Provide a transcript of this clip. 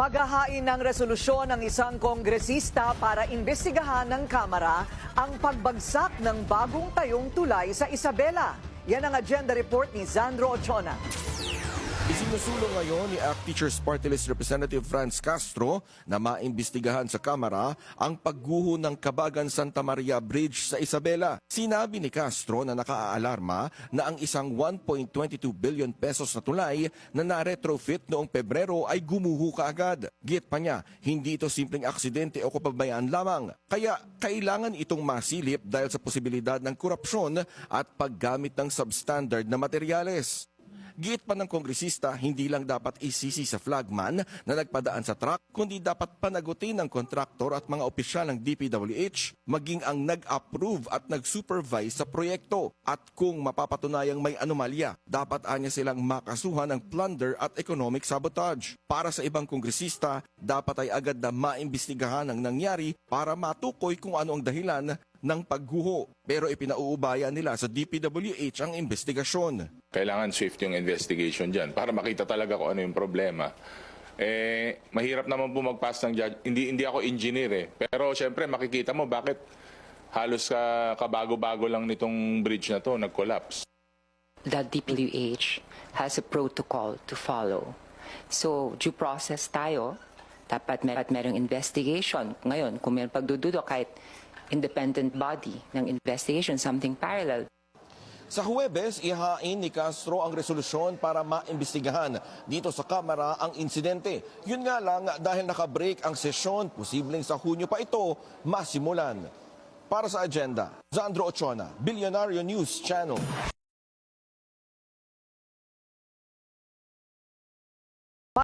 Maghahain ng resolusyon ng isang kongresista para imbestigahan ng Kamara ang pagbagsak ng bagong tayong tulay sa Isabela. Yan ang agenda report ni Zandro Ochona. Isinusulong ngayon ni ACT Teachers Party List Representative Franz Castro na maimbestigahan sa Kamara ang pagguho ng Kabagan Santa Maria Bridge sa Isabela. Sinabi ni Castro na nakaalarma na ang isang 1.22 billion pesos na tulay na na-retrofit noong Pebrero ay gumuho kaagad. Git pa niya, hindi ito simpleng aksidente o kapabayaan lamang. Kaya kailangan itong masilip dahil sa posibilidad ng korupsyon at paggamit ng substandard na materyales. Giit pa ng kongresista, hindi lang dapat isisi sa flagman na nagpadaan sa truck, kundi dapat panagutin ng kontraktor at mga opisyal ng DPWH, maging ang nag-approve at nag-supervise sa proyekto. At kung mapapatunayang may anomalya, dapat anya silang makasuhan ng plunder at economic sabotage. Para sa ibang kongresista, dapat ay agad na maimbestigahan ang nangyari para matukoy kung ano ang dahilan ng pagguho. Pero ipinauubaya nila sa DPWH ang investigasyon. Kailangan swift yung investigation dyan para makita talaga kung ano yung problema. Eh, mahirap naman po mag-pass ng judge. Hindi, hindi ako engineer eh. Pero syempre makikita mo bakit halos ka, kabago-bago lang nitong bridge na to nag-collapse. the DPWH has a protocol to follow. So, due process tayo, dapat mer merong investigation. Ngayon, kung may pagdududo kahit independent body ng investigation, something parallel, Sa Huwebes, ihain ni Castro ang resolusyon para maimbestigahan dito sa Kamara ang insidente. Yun nga lang, dahil nakabreak ang sesyon, posibleng sa Hunyo pa ito masimulan. Para sa agenda, Zandro Ochona, Billionario News Channel.